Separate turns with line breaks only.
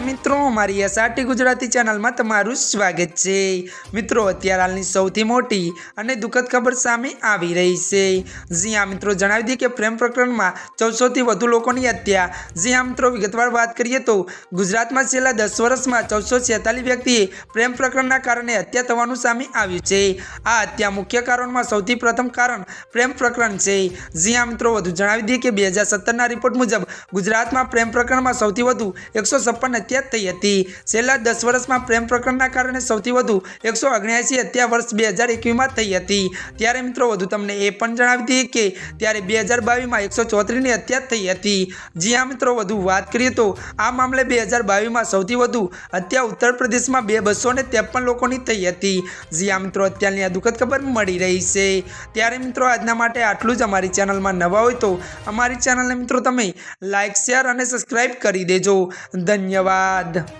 મિત્રો અમારી એસઆરટી ગુજરાતી ચેનલમાં તમારું સ્વાગત છે. મિત્રો, અત્યારે હાલની સૌથી મોટી અને દુઃખદ ખબર સામે આવી રહી છે. જી હા, મિત્રો, જણાવી દઈએ કે પ્રેમ પ્રકરણમાં ચૌદસોથી વધુ લોકોની હત્યા. જી હા, મિત્રો, વિગતવાર વાત કરીએ તો ગુજરાતમાં છેલ્લા દસ વર્ષમાં ચૌદસો છેતાલીસ વ્યક્તિએ પ્રેમ પ્રકરણના કારણે હત્યા થવાનું સામે આવ્યું છે. આ હત્યા મુખ્ય કારણમાં સૌથી પ્રથમ કારણ પ્રેમ પ્રકરણ છે. જી હા, મિત્રો, વધુ જણાવી દઈએ કે બે હજાર સત્તરના રિપોર્ટ મુજબ ગુજરાતમાં પ્રેમ પ્રકરણમાં સૌથી વધુ એકસો છપ્પન હત્યા થઈ હતી. છેલ્લા દસ વર્ષમાં પ્રેમ પ્રકરણના કારણે સૌથી વધુ એકસો ઓગણ્યાસી હત્યા વર્ષ બે હજાર એકવીસમાં થઈ હતી. ત્યારે મિત્રો, વધુ તમને એ પણ જણાવી દઈએ કે ત્યારે બે હજાર બાવીસમાં એકસો ચોત્રીસની હત્યા થઈ હતી. જી હા મિત્રો, વધુ વાત કરીએ તો આ મામલે બે હજાર બાવીસમાં સૌથી વધુ હત્યા ઉત્તર પ્રદેશમાં બે બસો ને ત્રેપન લોકોની થઈ હતી. જી હા મિત્રો, અત્યારની આ દુઃખદ ખબર મળી રહી છે. ત્યારે મિત્રો, આજના માટે આટલું જ. અમારી ચેનલમાં નવા હોય તો અમારી ચેનલને મિત્રો, તમે લાઇક શેર અને સબસ્ક્રાઈબ કરી દેજો. ધન્યવાદ. धन्यवाद